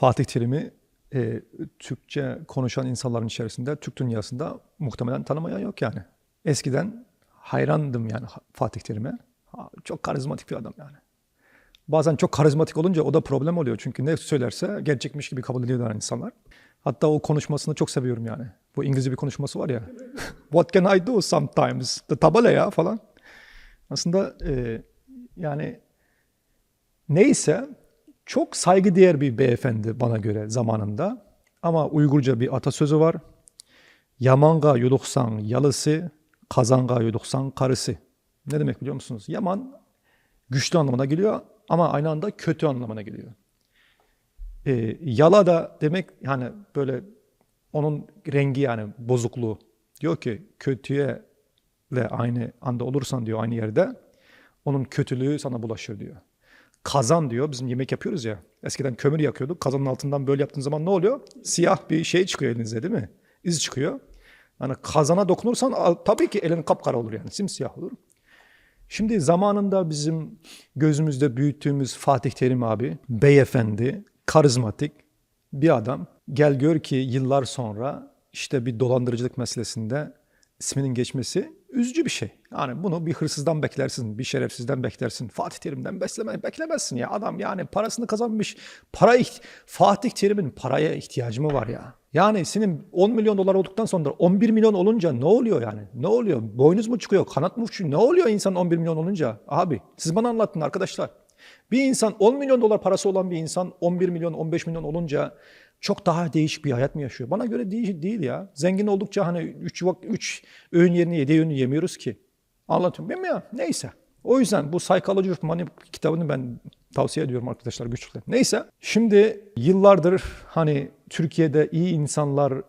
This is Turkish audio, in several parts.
Fatih Terim'i e, Türkçe konuşan insanların içerisinde, Türk dünyasında muhtemelen tanımayan yok yani. Eskiden hayrandım yani Fatih Terim'e. Çok karizmatik bir adam yani. Bazen çok karizmatik olunca o da problem oluyor. Çünkü ne söylerse gerçekmiş gibi kabul ediyorlar insanlar. Hatta o konuşmasını çok seviyorum yani. Bu İngilizce bir konuşması var ya. What can I do sometimes? The tabela ya falan. Aslında e, yani neyse çok saygıdeğer bir beyefendi bana göre zamanında. Ama Uygurca bir atasözü var. Yamanga yuduksan yalısı, kazanga yuduksan karısı. Ne demek biliyor musunuz? Yaman güçlü anlamına geliyor ama aynı anda kötü anlamına geliyor. E, yala da demek yani böyle onun rengi yani bozukluğu. Diyor ki kötüye ve aynı anda olursan diyor aynı yerde onun kötülüğü sana bulaşır diyor. Kazan diyor bizim yemek yapıyoruz ya eskiden kömür yakıyorduk kazanın altından böyle yaptığın zaman ne oluyor? Siyah bir şey çıkıyor elinize değil mi? İz çıkıyor. Yani kazana dokunursan tabii ki elin kapkara olur yani simsiyah olur. Şimdi zamanında bizim gözümüzde büyüttüğümüz Fatih Terim abi, beyefendi, karizmatik bir adam. Gel gör ki yıllar sonra işte bir dolandırıcılık meselesinde isminin geçmesi üzücü bir şey. Yani bunu bir hırsızdan beklersin, bir şerefsizden beklersin. Fatih Terim'den besleme, beklemezsin ya. Adam yani parasını kazanmış. Para Fatih Terim'in paraya ihtiyacı mı var ya? Yani senin 10 milyon dolar olduktan sonra 11 milyon olunca ne oluyor yani? Ne oluyor? Boynuz mu çıkıyor? Kanat mı uçuyor? Ne oluyor insan 11 milyon olunca? Abi siz bana anlattın arkadaşlar. Bir insan 10 milyon dolar parası olan bir insan 11 milyon 15 milyon olunca çok daha değişik bir hayat mı yaşıyor? Bana göre değil, değil ya. Zengin oldukça hani 3 üç öğün yerini 7 öğün yemiyoruz ki. Anlatıyorum değil mi ya? Neyse. O yüzden bu Psychology of Money kitabını ben tavsiye ediyorum arkadaşlar güçlükle. Neyse. Şimdi yıllardır hani Türkiye'de iyi insanların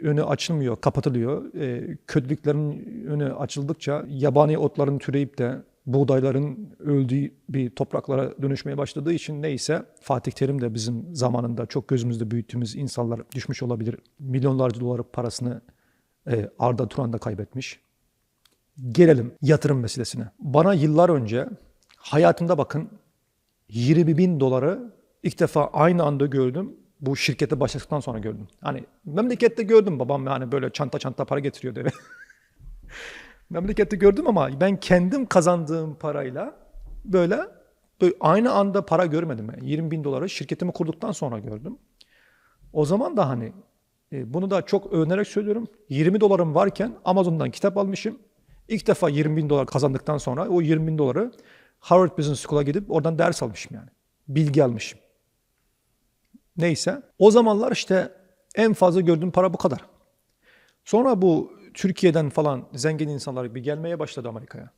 önü açılmıyor, kapatılıyor. Ee, kötülüklerin önü açıldıkça yabani otların türeyip de buğdayların öldüğü bir topraklara dönüşmeye başladığı için neyse Fatih Terim de bizim zamanında çok gözümüzde büyüttüğümüz insanlar düşmüş olabilir. Milyonlarca dolar parasını e, Arda Turan da kaybetmiş. Gelelim yatırım meselesine. Bana yıllar önce hayatımda bakın 20 bin doları ilk defa aynı anda gördüm. Bu şirkete başladıktan sonra gördüm. Hani memlekette gördüm babam yani böyle çanta çanta para getiriyordu eve. Memlekette gördüm ama ben kendim kazandığım parayla böyle, böyle aynı anda para görmedim. Yani 20 bin doları şirketimi kurduktan sonra gördüm. O zaman da hani e, bunu da çok övünerek söylüyorum. 20 dolarım varken Amazon'dan kitap almışım. İlk defa 20 bin dolar kazandıktan sonra o 20 bin doları Harvard Business School'a gidip oradan ders almışım yani. Bilgi almışım. Neyse. O zamanlar işte en fazla gördüğüm para bu kadar. Sonra bu Türkiye'den falan zengin insanlar bir gelmeye başladı Amerika'ya.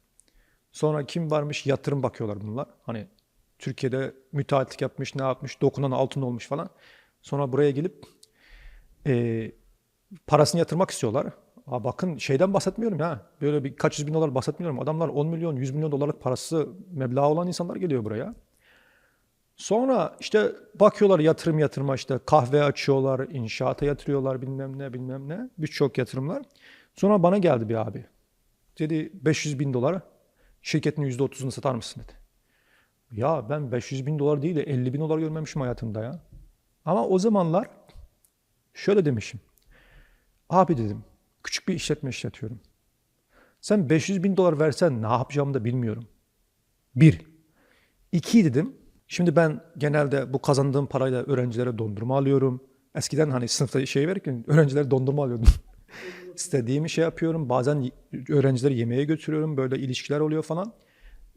Sonra kim varmış yatırım bakıyorlar bunlar. Hani Türkiye'de müteahhitlik yapmış, ne yapmış, dokunan altın olmuş falan. Sonra buraya gelip e, parasını yatırmak istiyorlar. Aa, bakın şeyden bahsetmiyorum ya. Böyle bir kaç yüz bin dolar bahsetmiyorum. Adamlar 10 milyon, 100 milyon dolarlık parası meblağ olan insanlar geliyor buraya. Sonra işte bakıyorlar yatırım yatırma işte kahve açıyorlar, inşaata yatırıyorlar bilmem ne bilmem ne. Birçok yatırımlar. Sonra bana geldi bir abi. Dedi 500 bin dolar şirketin %30'unu satar mısın dedi. Ya ben 500 bin dolar değil de 50 bin dolar görmemişim hayatımda ya. Ama o zamanlar şöyle demişim. Abi dedim küçük bir işletme işletiyorum. Sen 500 bin dolar versen ne yapacağımı da bilmiyorum. Bir. İki dedim. Şimdi ben genelde bu kazandığım parayla öğrencilere dondurma alıyorum. Eskiden hani sınıfta şey verirken öğrencilere dondurma alıyordum. İstediğimi şey yapıyorum. Bazen öğrencileri yemeğe götürüyorum. Böyle ilişkiler oluyor falan.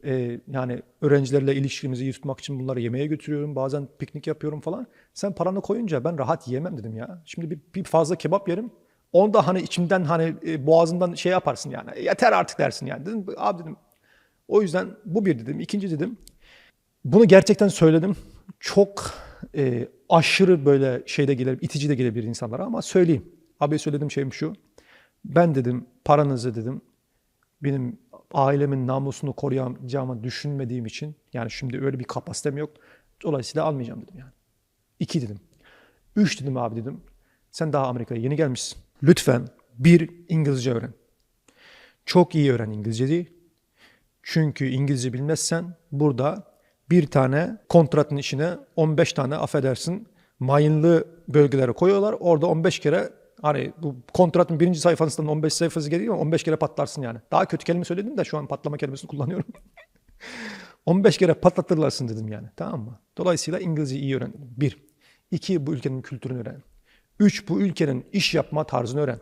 Ee, yani öğrencilerle ilişkimizi iyi tutmak için bunları yemeğe götürüyorum. Bazen piknik yapıyorum falan. Sen paranı koyunca ben rahat yiyemem dedim ya. Şimdi bir, bir fazla kebap yerim. Onu da hani içimden hani e, boğazından şey yaparsın yani. Yeter artık dersin yani. Dedim abi dedim. O yüzden bu bir dedim. İkinci dedim. Bunu gerçekten söyledim. Çok e, aşırı böyle şeyde gelebilir, itici de gelebilir insanlara ama söyleyeyim. Abi söylediğim şeyim şu. Ben dedim paranızı dedim benim ailemin namusunu koruyacağımı düşünmediğim için yani şimdi öyle bir kapasitem yok. Dolayısıyla almayacağım dedim yani. İki dedim. Üç dedim abi dedim. Sen daha Amerika'ya yeni gelmişsin. Lütfen bir İngilizce öğren. Çok iyi öğren İngilizceyi. Çünkü İngilizce bilmezsen burada bir tane kontratın işine 15 tane affedersin mayınlı bölgelere koyuyorlar. Orada 15 kere hani bu kontratın birinci sayfasından 15 sayfası geliyor 15 kere patlarsın yani. Daha kötü kelime söyledim de şu an patlama kelimesini kullanıyorum. 15 kere patlatırlarsın dedim yani. Tamam mı? Dolayısıyla İngilizce iyi öğren. Bir. İki, bu ülkenin kültürünü öğren. Üç, bu ülkenin iş yapma tarzını öğren.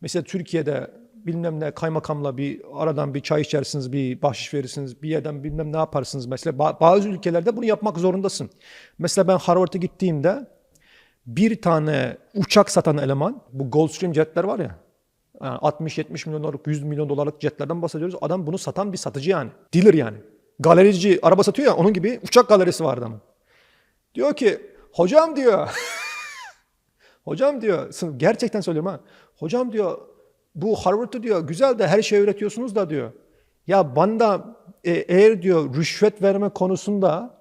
Mesela Türkiye'de bilmem ne kaymakamla bir aradan bir çay içersiniz, bir bahşiş verirsiniz, bir yerden bilmem ne yaparsınız. Mesela ba- bazı ülkelerde bunu yapmak zorundasın. Mesela ben Harvard'a gittiğimde bir tane uçak satan eleman, bu Gulfstream jetler var ya, yani 60-70 milyon dolarlık, 100 milyon dolarlık jetlerden bahsediyoruz. Adam bunu satan bir satıcı yani. Dealer yani. Galerici araba satıyor ya onun gibi uçak galerisi var adamın. Diyor ki hocam diyor hocam diyor gerçekten söylüyorum ha. Hocam diyor bu Harvard'da diyor güzel de her şeyi öğretiyorsunuz da diyor. Ya bana e, eğer diyor rüşvet verme konusunda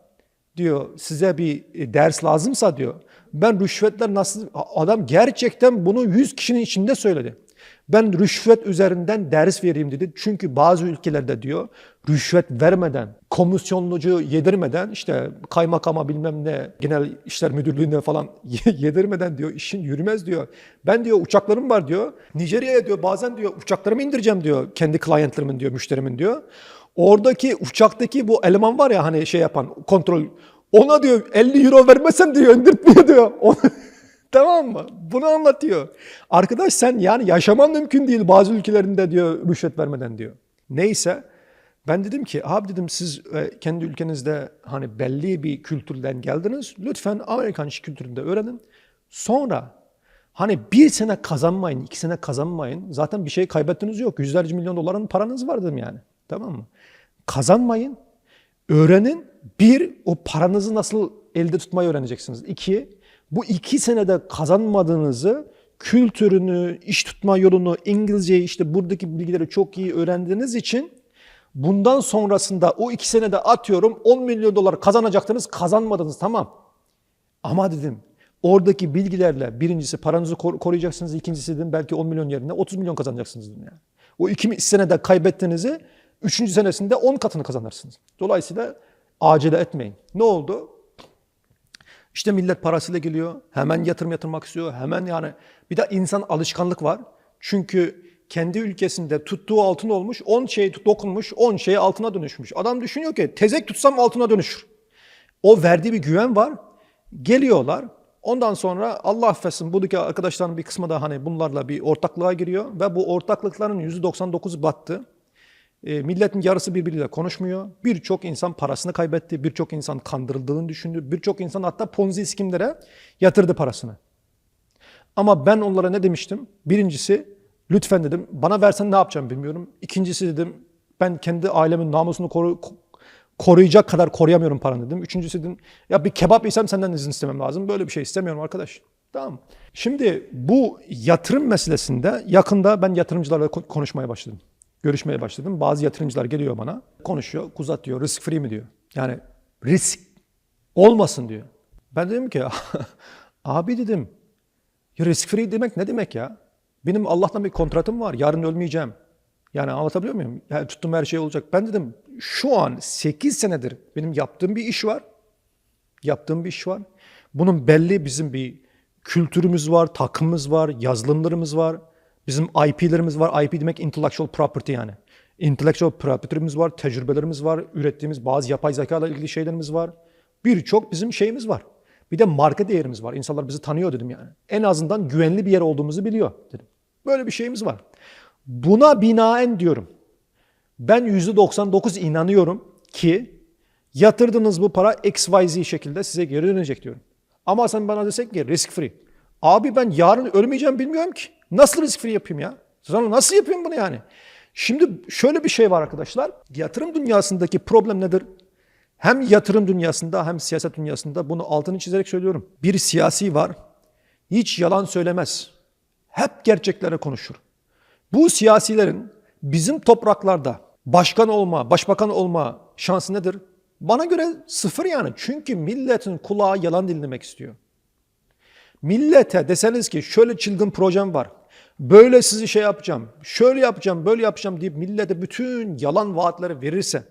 diyor size bir e, ders lazımsa diyor. Ben rüşvetler nasıl adam gerçekten bunu 100 kişinin içinde söyledi. Ben rüşvet üzerinden ders vereyim dedi. Çünkü bazı ülkelerde diyor rüşvet vermeden, komisyonlucu yedirmeden işte kaymakama bilmem ne genel işler müdürlüğüne falan yedirmeden diyor işin yürümez diyor. Ben diyor uçaklarım var diyor. Nijerya'ya diyor bazen diyor uçaklarımı indireceğim diyor kendi klientlerimin diyor müşterimin diyor. Oradaki uçaktaki bu eleman var ya hani şey yapan kontrol ona diyor 50 euro vermesen diyor indirtmiyor diyor. Onu- tamam mı? Bunu anlatıyor. Arkadaş sen yani yaşaman mümkün değil bazı ülkelerinde diyor rüşvet vermeden diyor. Neyse ben dedim ki abi dedim siz e, kendi ülkenizde hani belli bir kültürden geldiniz. Lütfen Amerikan iş kültüründe öğrenin. Sonra hani bir sene kazanmayın, iki sene kazanmayın. Zaten bir şey kaybettiniz yok. Yüzlerce milyon doların paranız var dedim yani. Tamam mı? Kazanmayın. Öğrenin. Bir, o paranızı nasıl elde tutmayı öğreneceksiniz. İki, bu iki senede kazanmadığınızı, kültürünü, iş tutma yolunu, İngilizceyi işte buradaki bilgileri çok iyi öğrendiğiniz için bundan sonrasında o iki senede atıyorum 10 milyon dolar kazanacaktınız, kazanmadınız tamam. Ama dedim oradaki bilgilerle birincisi paranızı kor- koruyacaksınız, ikincisi dedim belki 10 milyon yerine 30 milyon kazanacaksınız dedim yani. O iki senede kaybettiğinizi üçüncü senesinde 10 katını kazanırsınız. Dolayısıyla acele etmeyin. Ne oldu? İşte millet parasıyla geliyor. Hemen yatırım yatırmak istiyor. Hemen yani bir de insan alışkanlık var. Çünkü kendi ülkesinde tuttuğu altın olmuş, 10 şey dokunmuş, 10 şey altına dönüşmüş. Adam düşünüyor ki tezek tutsam altına dönüşür. O verdiği bir güven var. Geliyorlar. Ondan sonra Allah affetsin buradaki arkadaşların bir kısmı da hani bunlarla bir ortaklığa giriyor ve bu ortaklıkların %99'u battı. E, milletin yarısı birbiriyle konuşmuyor. Birçok insan parasını kaybetti. Birçok insan kandırıldığını düşündü. Birçok insan hatta ponzi skimlere yatırdı parasını. Ama ben onlara ne demiştim? Birincisi lütfen dedim bana versen ne yapacağım bilmiyorum. İkincisi dedim ben kendi ailemin namusunu koru, koruyacak kadar koruyamıyorum paranı dedim. Üçüncüsü dedim ya bir kebap yesem senden izin istemem lazım. Böyle bir şey istemiyorum arkadaş. Tamam. Şimdi bu yatırım meselesinde yakında ben yatırımcılarla ko- konuşmaya başladım. Görüşmeye başladım. Bazı yatırımcılar geliyor bana. Konuşuyor. Kuzat diyor. Risk free mi diyor. Yani risk olmasın diyor. Ben dedim ki abi dedim ya risk free demek ne demek ya? Benim Allah'tan bir kontratım var. Yarın ölmeyeceğim. Yani anlatabiliyor muyum? Yani tuttuğum her şey olacak. Ben dedim şu an 8 senedir benim yaptığım bir iş var. Yaptığım bir iş var. Bunun belli bizim bir kültürümüz var, takımımız var, yazılımlarımız var. Bizim IP'lerimiz var. IP demek intellectual property yani. Intellectual property'miz var, tecrübelerimiz var, ürettiğimiz bazı yapay zeka ile ilgili şeylerimiz var. Birçok bizim şeyimiz var. Bir de marka değerimiz var. İnsanlar bizi tanıyor dedim yani. En azından güvenli bir yer olduğumuzu biliyor dedim. Böyle bir şeyimiz var. Buna binaen diyorum. Ben %99 inanıyorum ki yatırdığınız bu para XYZ şekilde size geri dönecek diyorum. Ama sen bana desek ki risk free. Abi ben yarın ölmeyeceğim bilmiyorum ki. Nasıl risk free yapayım ya? Sana nasıl yapayım bunu yani? Şimdi şöyle bir şey var arkadaşlar. Yatırım dünyasındaki problem nedir? Hem yatırım dünyasında hem siyaset dünyasında bunu altını çizerek söylüyorum. Bir siyasi var. Hiç yalan söylemez. Hep gerçeklere konuşur. Bu siyasilerin bizim topraklarda başkan olma, başbakan olma şansı nedir? Bana göre sıfır yani. Çünkü milletin kulağı yalan dinlemek istiyor. Millete deseniz ki şöyle çılgın projem var. Böyle sizi şey yapacağım, şöyle yapacağım, böyle yapacağım deyip millete bütün yalan vaatleri verirse,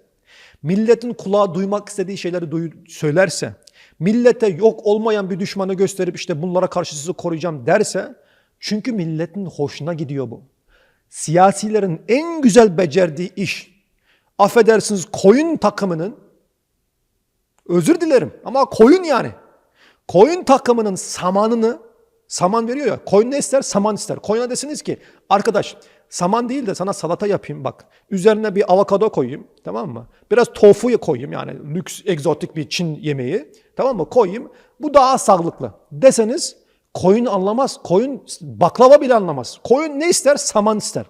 milletin kulağı duymak istediği şeyleri duy- söylerse, millete yok olmayan bir düşmanı gösterip işte bunlara karşı sizi koruyacağım derse çünkü milletin hoşuna gidiyor bu. Siyasilerin en güzel becerdiği iş affedersiniz koyun takımının özür dilerim ama koyun yani. Koyun takımının samanını saman veriyor ya. Koyun ne ister? Saman ister. Koyuna desiniz ki arkadaş saman değil de sana salata yapayım bak. Üzerine bir avokado koyayım tamam mı? Biraz tofu koyayım yani lüks egzotik bir Çin yemeği tamam mı? Koyayım. Bu daha sağlıklı deseniz koyun anlamaz. Koyun baklava bile anlamaz. Koyun ne ister? Saman ister.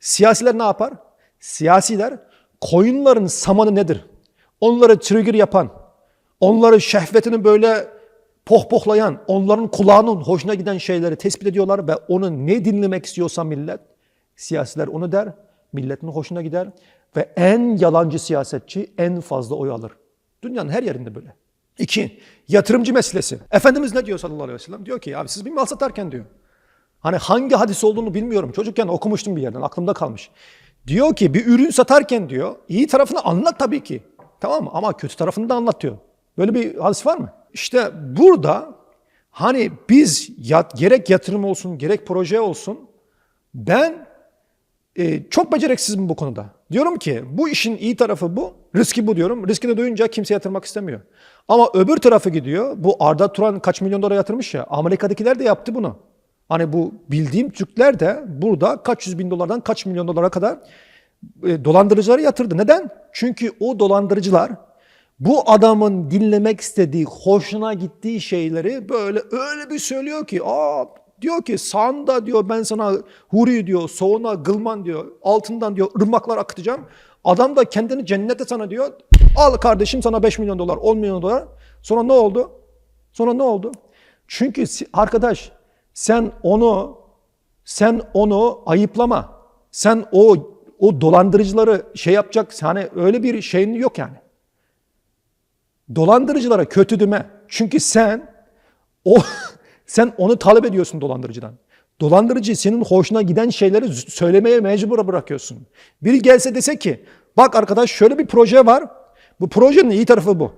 Siyasiler ne yapar? Siyasiler koyunların samanı nedir? Onları trigger yapan, onları şehvetini böyle pohpohlayan, onların kulağının hoşuna giden şeyleri tespit ediyorlar ve onu ne dinlemek istiyorsa millet, siyasiler onu der, milletin hoşuna gider ve en yalancı siyasetçi en fazla oy alır. Dünyanın her yerinde böyle. İki, yatırımcı meselesi. Efendimiz ne diyor sallallahu aleyhi ve sellem? Diyor ki abi siz bir mal satarken diyor. Hani hangi hadis olduğunu bilmiyorum. Çocukken okumuştum bir yerden aklımda kalmış. Diyor ki bir ürün satarken diyor iyi tarafını anlat tabii ki. Tamam mı? Ama kötü tarafını da anlat diyor. Böyle bir hadis var mı? İşte burada hani biz yat, gerek yatırım olsun gerek proje olsun ben e, çok beceriksizim bu konuda. Diyorum ki bu işin iyi tarafı bu, riski bu diyorum. Riskini duyunca kimse yatırmak istemiyor. Ama öbür tarafı gidiyor. Bu Arda Turan kaç milyon dolar yatırmış ya. Amerika'dakiler de yaptı bunu. Hani bu bildiğim Türkler de burada kaç yüz bin dolardan kaç milyon dolara kadar e, dolandırıcıları yatırdı. Neden? Çünkü o dolandırıcılar bu adamın dinlemek istediği, hoşuna gittiği şeyleri böyle öyle bir söylüyor ki aa diyor ki sağında diyor ben sana huri diyor, soğuna gılman diyor, altından diyor ırmaklar akıtacağım. Adam da kendini cennete sana diyor. Al kardeşim sana 5 milyon dolar, 10 milyon dolar. Sonra ne oldu? Sonra ne oldu? Çünkü arkadaş sen onu sen onu ayıplama. Sen o o dolandırıcıları şey yapacak hani öyle bir şeyin yok yani. Dolandırıcılara kötü deme. Çünkü sen o sen onu talep ediyorsun dolandırıcıdan. Dolandırıcı senin hoşuna giden şeyleri söylemeye mecbur bırakıyorsun. Biri gelse dese ki bak arkadaş şöyle bir proje var. Bu projenin iyi tarafı bu.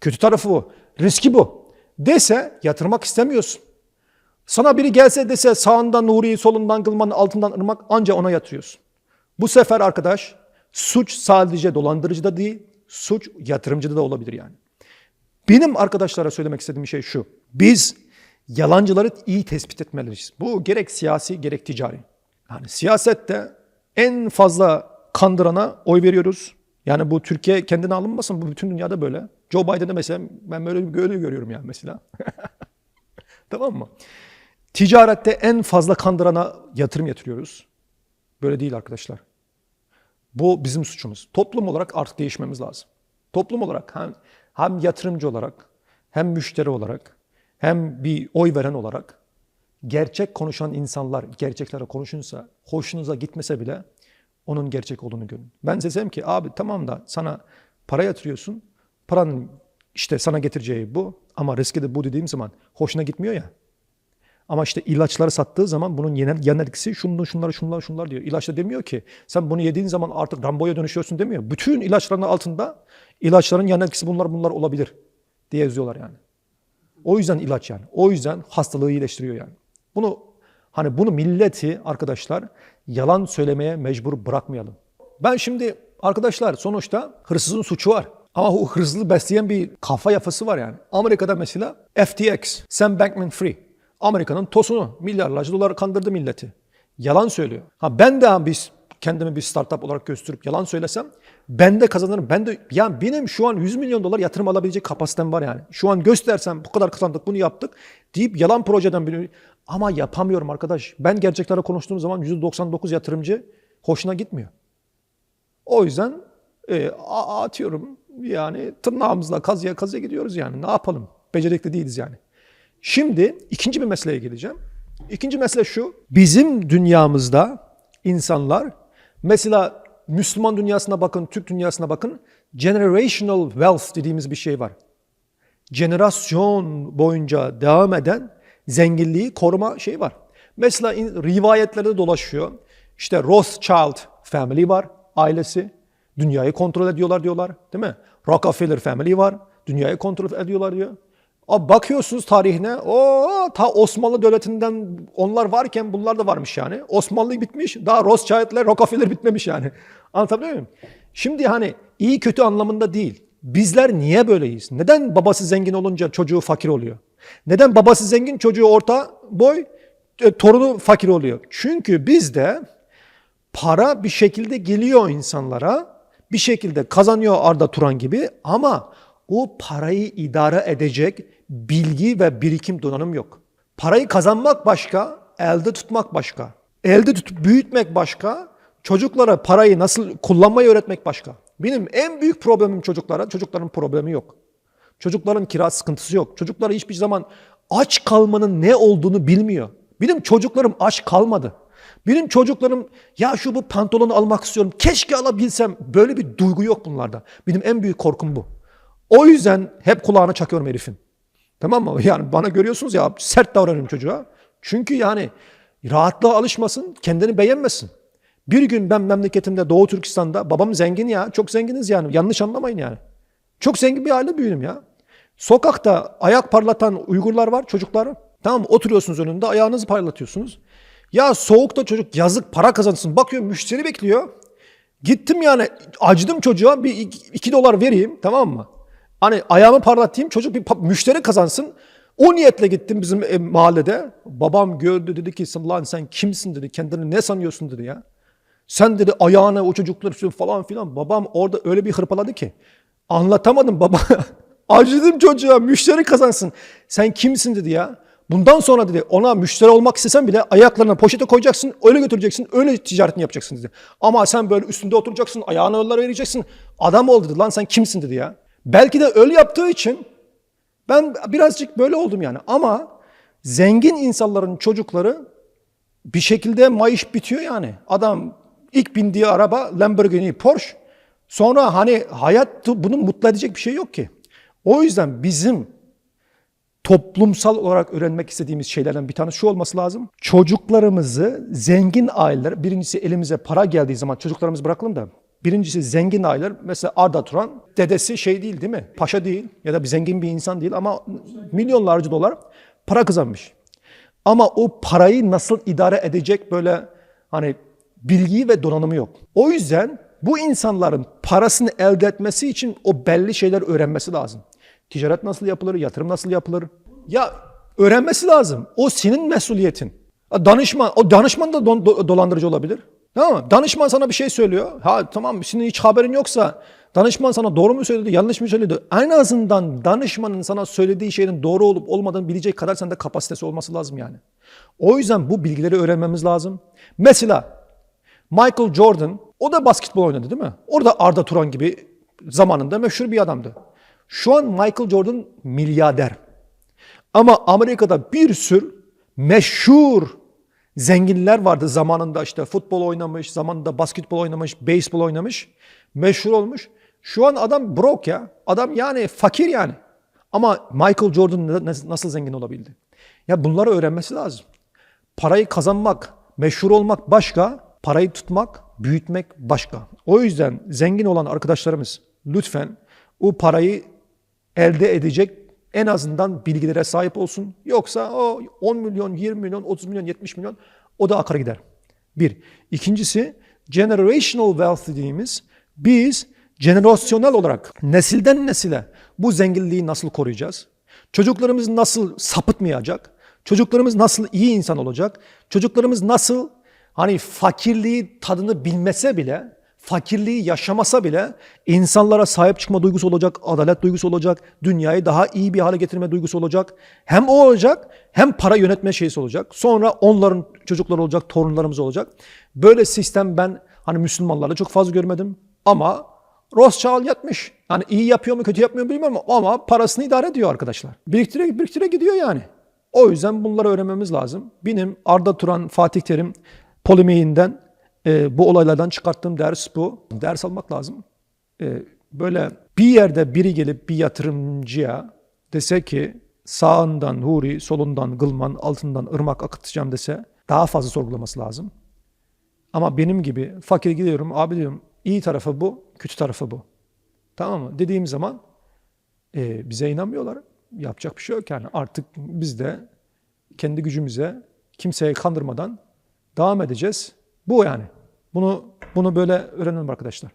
Kötü tarafı bu. Riski bu. Dese yatırmak istemiyorsun. Sana biri gelse dese sağından Nuri, solundan Gılman, altından ırmak anca ona yatırıyorsun. Bu sefer arkadaş suç sadece dolandırıcıda değil, suç yatırımcıda da olabilir yani. Benim arkadaşlara söylemek istediğim şey şu. Biz yalancıları iyi tespit etmeliyiz. Bu gerek siyasi gerek ticari. Yani siyasette en fazla kandırana oy veriyoruz. Yani bu Türkiye kendine alınmasın. Bu bütün dünyada böyle. Joe Biden'de mesela ben böyle böyle görüyorum yani mesela. tamam mı? Ticarette en fazla kandırana yatırım yatırıyoruz. Böyle değil arkadaşlar. Bu bizim suçumuz. Toplum olarak artık değişmemiz lazım. Toplum olarak hem, hem yatırımcı olarak hem müşteri olarak hem bir oy veren olarak gerçek konuşan insanlar gerçeklere konuşunsa hoşunuza gitmese bile onun gerçek olduğunu görün. Ben desem ki abi tamam da sana para yatırıyorsun. Paranın işte sana getireceği bu ama riski de bu dediğim zaman hoşuna gitmiyor ya. Ama işte ilaçları sattığı zaman bunun yan, yan etkisi şunlar şunlar şunlar şunlar diyor. İlaç da demiyor ki sen bunu yediğin zaman artık Rambo'ya dönüşüyorsun demiyor. Bütün ilaçların altında ilaçların yan etkisi bunlar bunlar olabilir diye yazıyorlar yani. O yüzden ilaç yani. O yüzden hastalığı iyileştiriyor yani. Bunu hani bunu milleti arkadaşlar yalan söylemeye mecbur bırakmayalım. Ben şimdi arkadaşlar sonuçta hırsızın suçu var. Ama o hırsızlığı besleyen bir kafa yapısı var yani. Amerika'da mesela FTX, Sam Bankman-Fried. Amerika'nın tosunu milyarlarca dolar kandırdı milleti. Yalan söylüyor. Ha ben de biz kendimi bir startup olarak gösterip yalan söylesem ben de kazanırım. Ben de yani benim şu an 100 milyon dolar yatırım alabilecek kapasitem var yani. Şu an göstersem bu kadar kazandık bunu yaptık deyip yalan projeden bir ama yapamıyorum arkadaş. Ben gerçeklerle konuştuğum zaman %99 yatırımcı hoşuna gitmiyor. O yüzden e, atıyorum yani tırnağımızla kazıya kazıya gidiyoruz yani. Ne yapalım? Becerikli değiliz yani. Şimdi ikinci bir meseleye geleceğim. İkinci mesele şu. Bizim dünyamızda insanlar mesela Müslüman dünyasına bakın, Türk dünyasına bakın. Generational wealth dediğimiz bir şey var. Jenerasyon boyunca devam eden zenginliği koruma şeyi var. Mesela rivayetlerde dolaşıyor. İşte Rothschild family var, ailesi. Dünyayı kontrol ediyorlar diyorlar, değil mi? Rockefeller family var, dünyayı kontrol ediyorlar diyor. Abi bakıyorsunuz tarihine, o ta Osmanlı Devleti'nden onlar varken bunlar da varmış yani. Osmanlı bitmiş, daha Rothschild'ler, Rockefeller bitmemiş yani. Anlatabiliyor muyum? Şimdi hani iyi kötü anlamında değil. Bizler niye böyleyiz? Neden babası zengin olunca çocuğu fakir oluyor? Neden babası zengin çocuğu orta boy, e, torunu fakir oluyor? Çünkü bizde para bir şekilde geliyor insanlara, bir şekilde kazanıyor Arda Turan gibi ama o parayı idare edecek bilgi ve birikim donanım yok. Parayı kazanmak başka, elde tutmak başka. Elde tutup büyütmek başka, çocuklara parayı nasıl kullanmayı öğretmek başka. Benim en büyük problemim çocuklara, çocukların problemi yok. Çocukların kira sıkıntısı yok. Çocuklar hiçbir zaman aç kalmanın ne olduğunu bilmiyor. Benim çocuklarım aç kalmadı. Benim çocuklarım ya şu bu pantolonu almak istiyorum. Keşke alabilsem. Böyle bir duygu yok bunlarda. Benim en büyük korkum bu. O yüzden hep kulağına çakıyorum herifin. Tamam mı? Yani bana görüyorsunuz ya sert davranıyorum çocuğa. Çünkü yani rahatlığa alışmasın, kendini beğenmesin. Bir gün ben memleketimde Doğu Türkistan'da babam zengin ya. Çok zenginiz yani. Yanlış anlamayın yani. Çok zengin bir aile büyüdüm ya. Sokakta ayak parlatan Uygurlar var, çocuklar. Tamam? Oturuyorsunuz önünde, ayağınızı parlatıyorsunuz. Ya soğukta çocuk yazık para kazansın. Bakıyor müşteri bekliyor. Gittim yani acıdım çocuğa bir iki dolar vereyim tamam mı? Hani ayağımı parlatayım çocuk bir müşteri kazansın. O niyetle gittim bizim e, mahallede. Babam gördü dedi ki lan sen kimsin dedi. Kendini ne sanıyorsun dedi ya. Sen dedi ayağına o çocuklar falan filan. Babam orada öyle bir hırpaladı ki. Anlatamadım baba. Acıdım çocuğa müşteri kazansın. Sen kimsin dedi ya. Bundan sonra dedi ona müşteri olmak istesen bile ayaklarına poşete koyacaksın, öyle götüreceksin, öyle ticaretini yapacaksın dedi. Ama sen böyle üstünde oturacaksın, ayağına yollara vereceksin. Adam ol dedi lan sen kimsin dedi ya. Belki de öyle yaptığı için ben birazcık böyle oldum yani. Ama zengin insanların çocukları bir şekilde mayış bitiyor yani. Adam ilk bindiği araba Lamborghini, Porsche. Sonra hani hayat bunu mutlu edecek bir şey yok ki. O yüzden bizim toplumsal olarak öğrenmek istediğimiz şeylerden bir tanesi şu olması lazım. Çocuklarımızı zengin aileler, birincisi elimize para geldiği zaman çocuklarımızı bırakalım da Birincisi zengin aileler. Mesela Arda Turan dedesi şey değil değil mi? Paşa değil ya da bir zengin bir insan değil ama milyonlarca dolar para kazanmış. Ama o parayı nasıl idare edecek böyle hani bilgiyi ve donanımı yok. O yüzden bu insanların parasını elde etmesi için o belli şeyler öğrenmesi lazım. Ticaret nasıl yapılır, yatırım nasıl yapılır? Ya öğrenmesi lazım. O senin mesuliyetin. Danışman, o danışman da dolandırıcı olabilir. Tamam mı? Danışman sana bir şey söylüyor. Ha tamam senin hiç haberin yoksa danışman sana doğru mu söyledi, yanlış mı söyledi? En azından danışmanın sana söylediği şeyin doğru olup olmadığını bilecek kadar sende kapasitesi olması lazım yani. O yüzden bu bilgileri öğrenmemiz lazım. Mesela Michael Jordan, o da basketbol oynadı değil mi? Orada Arda Turan gibi zamanında meşhur bir adamdı. Şu an Michael Jordan milyarder. Ama Amerika'da bir sürü meşhur zenginler vardı zamanında işte futbol oynamış, zamanında basketbol oynamış, beyzbol oynamış, meşhur olmuş. Şu an adam broke ya. Adam yani fakir yani. Ama Michael Jordan nasıl zengin olabildi? Ya bunları öğrenmesi lazım. Parayı kazanmak, meşhur olmak başka, parayı tutmak, büyütmek başka. O yüzden zengin olan arkadaşlarımız lütfen o parayı elde edecek en azından bilgilere sahip olsun. Yoksa o 10 milyon, 20 milyon, 30 milyon, 70 milyon o da akar gider. Bir. İkincisi generational wealth dediğimiz biz jenerasyonel olarak nesilden nesile bu zenginliği nasıl koruyacağız? Çocuklarımız nasıl sapıtmayacak? Çocuklarımız nasıl iyi insan olacak? Çocuklarımız nasıl hani fakirliği tadını bilmese bile fakirliği yaşamasa bile insanlara sahip çıkma duygusu olacak, adalet duygusu olacak, dünyayı daha iyi bir hale getirme duygusu olacak. Hem o olacak hem para yönetme şeysi olacak. Sonra onların çocukları olacak, torunlarımız olacak. Böyle sistem ben hani Müslümanlarda çok fazla görmedim ama Rothschild yatmış. Hani iyi yapıyor mu kötü yapmıyor mu bilmiyorum ama parasını idare ediyor arkadaşlar. Biriktire biriktire gidiyor yani. O yüzden bunları öğrenmemiz lazım. Benim Arda Turan, Fatih Terim polemiğinden e, bu olaylardan çıkarttığım ders bu. Ders almak lazım. E, böyle bir yerde biri gelip bir yatırımcıya dese ki sağından huri, solundan gılman, altından ırmak akıtacağım dese daha fazla sorgulaması lazım. Ama benim gibi fakir gidiyorum abi diyorum iyi tarafı bu, kötü tarafı bu. Tamam mı? Dediğim zaman e, bize inanmıyorlar. yapacak bir şey yok yani. Artık biz de kendi gücümüze kimseyi kandırmadan devam edeceğiz. Bu yani. Bunu bunu böyle öğrenelim arkadaşlar.